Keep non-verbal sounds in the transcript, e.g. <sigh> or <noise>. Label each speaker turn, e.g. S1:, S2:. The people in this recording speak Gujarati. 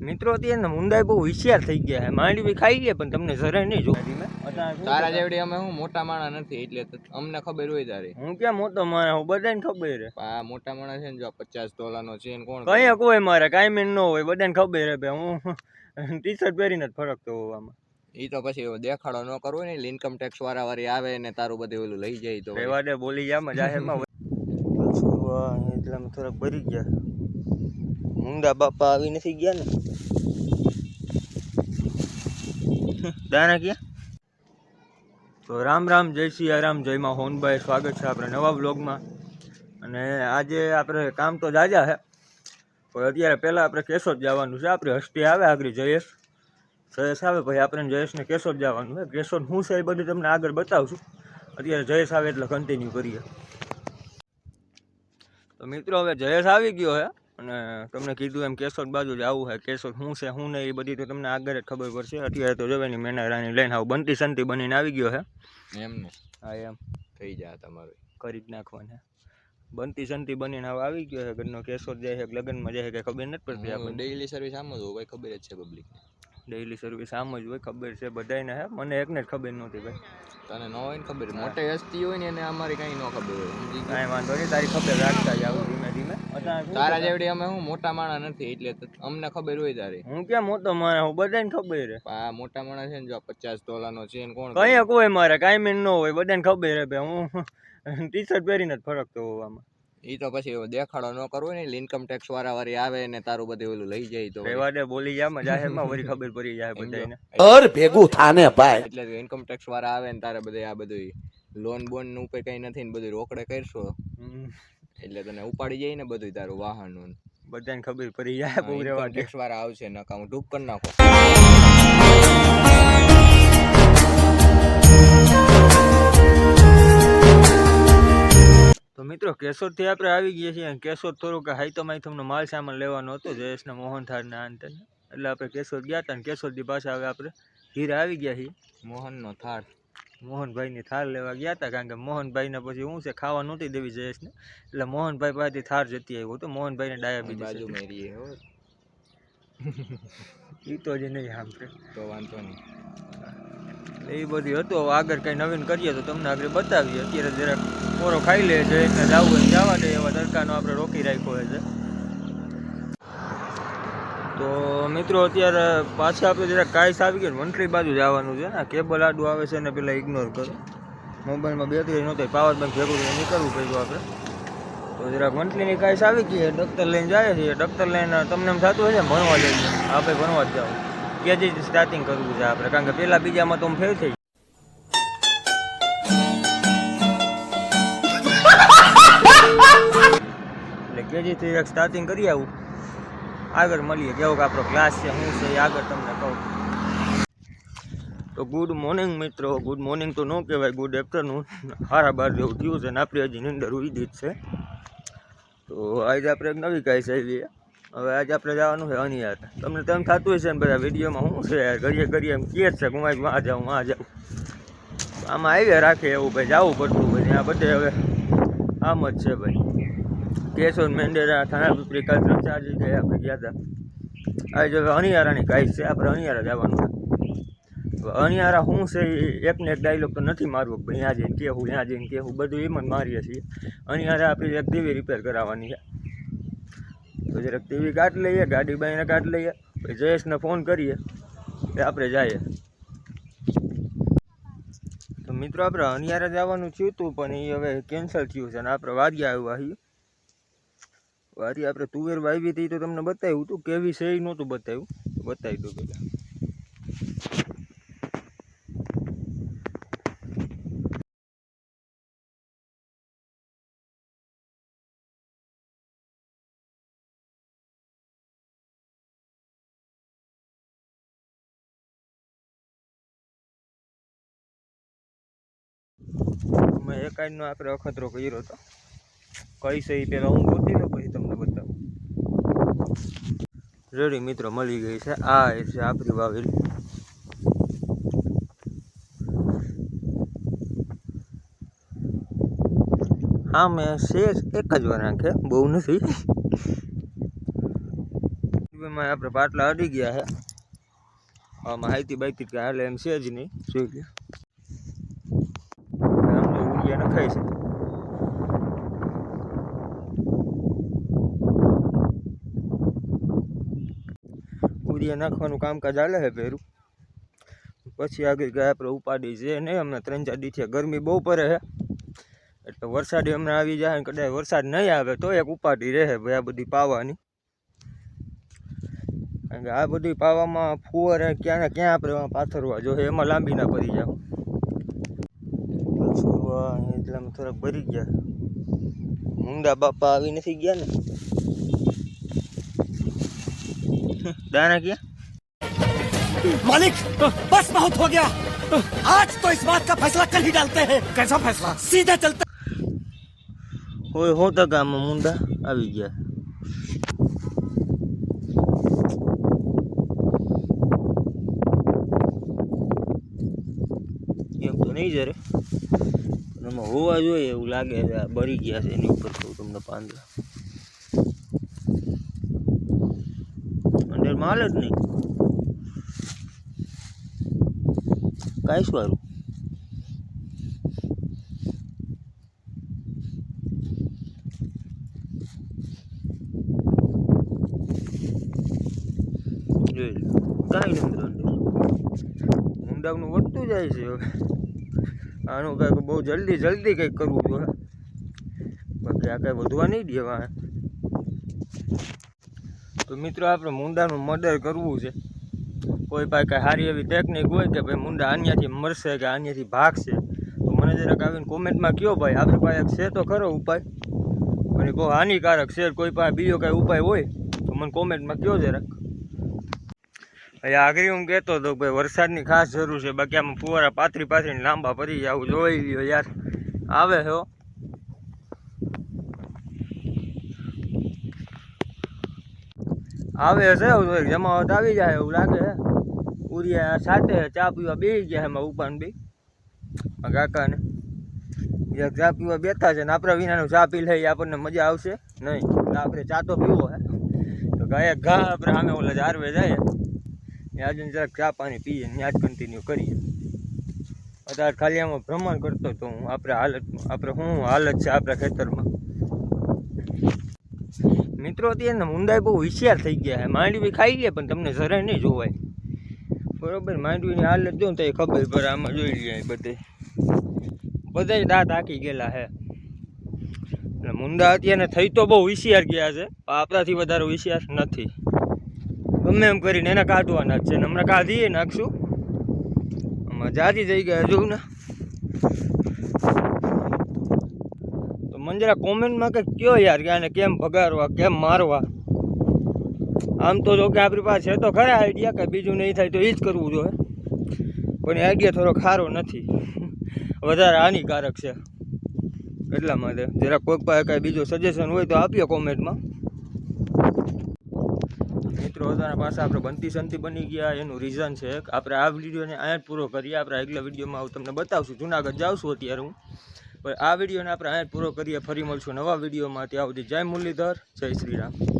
S1: મિત્રો અત્યારે મુંદાઈ બહુ હોશિયાર થઈ ગયા છે. માંડવી ખાઈ લે પણ તમને જરાય નહીં જો
S2: તારા જેવડી અમે હું? મોટા માણા નથી એટલે અમને ખબર હોય તારી.
S1: હું ક્યાં મોટો માણા હું બધાને ખબર છે.
S2: આ મોટા માણસ છે ને જો પચાસ તોલાનો છે ને કોણ
S1: કઈ કોઈ મારે કાંઈ મેન ન હોય બધાને ખબર હે ભાઈ. હું <laughs> ટી શર્ટ પહેરીને જ ફરકતો તો હોવામાં
S2: એ તો પછી દેખાડો ન કરવો ને ઇન્કમ ટેક્સ વાળા વારી આવે ને તારું બધું ઓલું લઈ જાય તો
S1: રહેવા બોલી જાય જાહેરમાં. <laughs> એટલે થોડાક ભરી ગયા. મુંડા બાપા આવી નથી ગયા ને. દાના ક્યાં? તો રામ રામ, જય સિયારામ જય માં હોનભાઈ. સ્વાગત છે આપણે નવા બ્લોગમાં અને આજે આપણે કામ તો જાજા છે પણ અત્યારે પહેલાં આપણે કેશોદ જવાનું છે. આપણે હસ્તી આવે આગળ જયેશ. જયેશ આવે, પછી આપણે જયેશને કેશોદ જવાનું છે. કેશોદ હું છે એ બધું તમને આગળ બતાવશું. અત્યારે જયેશ આવે એટલે કન્ટિન્યુ કરીએ. તો મિત્રો, હવે જયેશ આવી ગયો છે અને તમને કીધું એમ કેશોદ બાજુ જ આવું હોય કેશોદ શું છે શું નહીં એ બધી તો તમને આગળ જ ખબર પડશે. અત્યારે તો જવાની મેના રાણી લઈને આવું બનતી સંતી બનીને આવી ગયો હે.
S2: એમ ને?
S1: હા એમ.
S2: થઈ જાય તમારું.
S1: કરી જ નાખવાને. બનતી સંતી બનીને હવે આવી ગયો છે ઘરનો કેશોદ જાય છે લગ્નમાં જાય છે કે ખબર નથી પડતી આપણે
S2: ડેઈલી સર્વિસ આમ જ હોય ભાઈ ખબર જ છે પબ્લિક
S1: ડેઈલી સર્વિસ આમ જ હોય ખબર છે બધાને હે. મને એકને જ ખબર નહોતી ભાઈ.
S2: તને ન હોય ને ખબર? મોટે હસ્તી હોય ને એને અમારી કાંઈ ન ખબર હોય.
S1: કાંઈ વાંધો નહીં તારી ખબર રાખતા જ આવું
S2: તારા જેવડી અમે હું મોટા માણા નથી એટલે અમને ખબર હોય તારી.
S1: હું ક્યાં મોટો માણા હું બધાને ખબર છે
S2: આ મોટા માણસ છે ને જો પચાસ તોલાનો છે ને કોણ
S1: કઈ કોઈ મારે કાઈ મેન ન હોય બધાને ખબર છે ભાઈ. હું ટી શર્ટ પહેરીને જ ફરકતો હોઉં આમાં.
S2: ઈ તો પછી દેખાડો ન કરવો ને ઇન્કમ ટેક્સ વાળા વારી આવે ને તારું બધું ઓલું લઈ જાય તો
S1: રહેવા બોલી જાય મજા છે એમાં વળી ખબર પડી જાય બધાને
S3: અર ભેગું થાને ભાઈ.
S2: એટલે ઇન્કમ ટેક્સ વાળા આવે ને તારે બધે આ બધું લોન બોનનું ઉપર કઈ નથી ને બધું રોકડે કરશો. એટલે તને ઉપાડી જાય ને બધું તારું વાહન
S1: બધાને ખબર પડી જાય દે.
S2: ટેક્સ વાળા આવશે નકા હું ડૂબ કરી નાખો.
S1: તો મિત્રો કેશોદથી આપણે આવી ગયા છીએ. કેશોદ થોડુંક હાઈતમ હાઈતમનો માલ સામાન લેવાનો હતો જયેશને મોહન થાળને આ ને તે. એટલે આપણે કેશોદ ગયા હતા ને કેશોદથી પાછા હવે આપણે હીરા આવી ગયા છીએ.
S2: મોહન નો થાળ.
S1: મોહનભાઈની થાર લેવા ગયા હતા કારણ કે મોહનભાઈને પછી શું છે ખાવા નહોતી દેવી જયેશને. એટલે મોહનભાઈ પાસેથી થાર જતી આવ્યો હતું મોહનભાઈને ડાયાબિટીસ
S2: બાજુ
S1: હતી.
S2: મેરી હો.
S1: ઈ તો જ નહીં સાંભળે.
S2: તો વાંધો નહીં.
S1: એ બધું હતું. હવે આગળ કંઈ નવીન કરીએ તો તમને આગળ બતાવીએ. અત્યારે જરાક મોરો ખાઈ લે છે એટલે જવું જવા દે. એવા તડકાનો આપણે રોકી રાખ્યો છે. તો મિત્રો, અત્યારે પાછા આપણે જરાક કાયસ આવી ગયો મંત્રી બાજુ જવાનું છે ને કેબલ આડું આવે છે ને, પેલા ઇગ્નોર કરો. મોબાઈલમાં બેટરી નહોતી પાવર બેંક ભેગું નીકળવું પડ્યું આપણે. તો જરાક વંટલીની કાયસ આવી ગઈ ડૉક્ટર લઈને જાય છે. ડૉક્ટર લઈને તમને એમ થતું ને, ભણવા જઈએ. આપણે ભણવા જ જાવ કેજી સ્ટાર્ટિંગ કરવું છે આપણે, કારણ કે પહેલાં બીજામાં તો ફેલ થઈ <laughs> એટલે કેજીથી સ્ટાર્ટિંગ કરી આવું? આગળ મળીએ. કેવો કે આપણો ક્લાસ છે શું છે, એ આગળ તમને કહું. તો ગુડ મોર્નિંગ મિત્રો. ગુડ મોર્નિંગ તો ન કહેવાય ગુડ આફ્ટરનૂન સારા બાર જેવું થયું છે ને આપણે હજી નિંદર ઉડી છે. તો આજે આપણે એક નવી કાંઈ શૈલી હવે આજે આપણે જવાનું છે અનિયાર. તમને તેમ થતું હશે ને બધા વિડીયોમાં શું છે યાર, ઘડીએ ઘડીએ એમ કહે છે હું આજ વાં જાઉં વાં જાઉં. આમાં આવી રાખે એવું, ભાઈ, જવું પડતું ભાઈ આ બધે હવે આમ જ છે ભાઈ. કેશોદ મેંડેરા થાણા પીપળી કાલ ત્રણ ગયા આપણે ગયા હતા આ હવે અનિયારાની કાંઈ છે, આપણે અનિયારા જવાનું છે. હવે અનિયારા શું છે, એ એકને એક ડાયલોગ તો નથી મારવો ભાઈ ત્યાં જઈને કહેવું ત્યાં જઈને કહેવું બધું એમ જ મારીએ છીએ. અનિયારા આપણી એક ટીવી રિપેર કરાવવાની છે. તો જરાક ટીવી કાઢી લઈએ, ગાડી બાઈને કાઢી લઈએ, પછી જયેશને ફોન કરીએ, એ આપણે જઈએ. તો મિત્રો, આપણે અનિયારે જવાનું થયું હતું પણ એ હવે કેન્સલ થયું છે ને આપણે વાગ્યા આવ્યા છીએ. વારી આપણે તુવેર વાવી હતી તો તમને બતાવ્યું હતું કેવી છે એ નહોતું બતાવ્યું. બતાવી દઉં પેલા. મેં એકાઈડનો આપણે અખતરો કર્યો હતો. કઈ સહી પહેલાં હું ગોતી લઉં પછી તમને બતાવું રેડી મિત્રો, મળી ગઈ છે. આ છે આપણી વાવેલી. હા, મેં શેષ એક જ વાર નાખે, બહુ નથી. આપણે પાટલા અડી ગયા છે. આમાં હાઈતી બાઈતી કે હાલે એમ છે જ નહીં. જોઈ લે આમ તો ઉડિયા નખાય છે. ઉડિયા નાખવાનું કામકાજ હાલે છે પહેરું પછી આગળ ગયા આપણે ઉપાડી છે નહીં અમને ત્રણ ચાર દી ગરમી બહુ પડે છે એટલે વરસાદ હમણાં આવી જાય કદાચ વરસાદ નહીં આવે તો એક ઉપાડી રહે ભાઈ આ બધી પાવાની. કારણ કે આ બધી પાવામાં ફુવારે ક્યાં ને ક્યાં આપણે પાથરવા જો એમાં લાંબી ના પડી જાવ એટલામાં થોડાક ભરી ગયા. મુંડા બાપા આવી નથી ગયા ને? દાના ક્યાં
S3: मालिक बस बहुत हो गया आज तो इस बात का फैसला कल ही डालते हैं कैसा फैसला सीधा चलते
S1: હોય હો ટકામાં મુંડા આવી ગયા એમ તો નહીં જરે પણ એમાં હોવા જોઈએ એવું લાગે છે આ બળી ગયા છે એની ઉપર કહું તમને પાંદડા માલ જ નહીં. કાંઈ સારું જોઈ લો વધતું જાય છે હવે. આનું કાંઈક બહુ જલ્દી જલ્દી કંઈક કરવું જોઈએ. બાકી આ કાંઈ વધવા નહીં દેવા તો મિત્રો, આપણે મુંડાનું મર્ડર કરવું છે. કોઈ પાસે કાંઈ સારી એવી ટેકનિક હોય કે ભાઈ મુંડા અહીંયાથી મરશે કે અહીંયાથી ભાગશે, તો મને જરાક આવીને કોમેન્ટમાં કયો ભાઈ? આપણી પાસે છે તો ખરો ઉપાય. અને બહુ હાનિકારક છે, કોઈ પાસે બીજો કાંઈ ઉપાય હોય, તો મને કોમેન્ટમાં કયો જરાક. અહીંયા આગળ હું કહેતો હતો ભાઈ વરસાદની ખાસ જરૂર છે, બાકી આમાં ફુવારા પાથરી પાથરીને લાંબા પડી જાય આવું જોઈ લ્યો યાર. આવે હો. આવે છે એવું જમાવટ આવી જાય એવું લાગે ઉરિયા સાથે ચા પીવા બેસી ગયા એમાં ઉપાન બી. કાકાને. એક ચા પીવા બેઠા છે ને, આપણા વિનાનું ચા પી લઈએ, આપણને મજા આવશે. નહીં આપણે ચા તો પીવો હે. તો ગાય ઘા આપણે આમે ઓલા જારવે જાય આજે જરાક ચા પાણી પીએ ને આજ કન્ટિન્યુ કરીએ. અત્યારે ખાલી આમાં ભ્રમણ કરતો હતો હું, આપણે હાલત આપણે શું હાલત છે આપણા ખેતરમાં. મિત્રો, અત્યારે મુંદાઈ બહુ હોશિયાર થઈ ગયા માંડવી ખાઈ ગયા પણ તમને જરાય નહીં જોવાય. બરોબર, માંડવીની હાલત જો ને તો એ ખબર પર આમાં જોઈ જાય બધે. બધાય દાંત આકી ગયેલા છે. એટલે મુંદા અત્યારે થઈ તો બહુ હોશિયાર ગયા છે આપણાથી વધારે હોશિયાર નથી. ગમે એમ કરીને એને કાઢવાના જ છે ને હમણાં કાઢીએ નાખશું. આમાં જાજી જઈ ગયા જોઉં ને? તો મને જરા કોમેન્ટમાં કંઈક કયો યાર કે આને કેમ ભગાડવા કેમ મારવા? આમ તો જો કે આપણી પાસે છે તો ખરા આઈડિયા કે બીજું નહીં થાય તો એ જ કરવું જોઈએ પણ આઈડિયા થોડો ખારો નથી. વધારે હાનિકારક છે. એટલા માટે જરા કોઈક પાસે કાંઈ બીજું સજેશન હોય તો આપીએ કોમેન્ટમાં. મિત્રો, અત્યારે પાસે આપણે બનતી સંતી બની ગયા, એનું રીઝન છે કે આપણે આ વિડીયોને અહીંયા જ પૂરો કરીએ. આપણે આગલા વિડીયોમાં હું તમને બતાવશું. જુનાગઢ જાઉં છું અત્યારે હું. પણ આ વિડીયોને આપણે અહીંયા પૂરો કરીએ. ફરી મળશું નવા વિડીયોમાં. ત્યાં સુધી જય મુરલીધર, જય શ્રી રામ.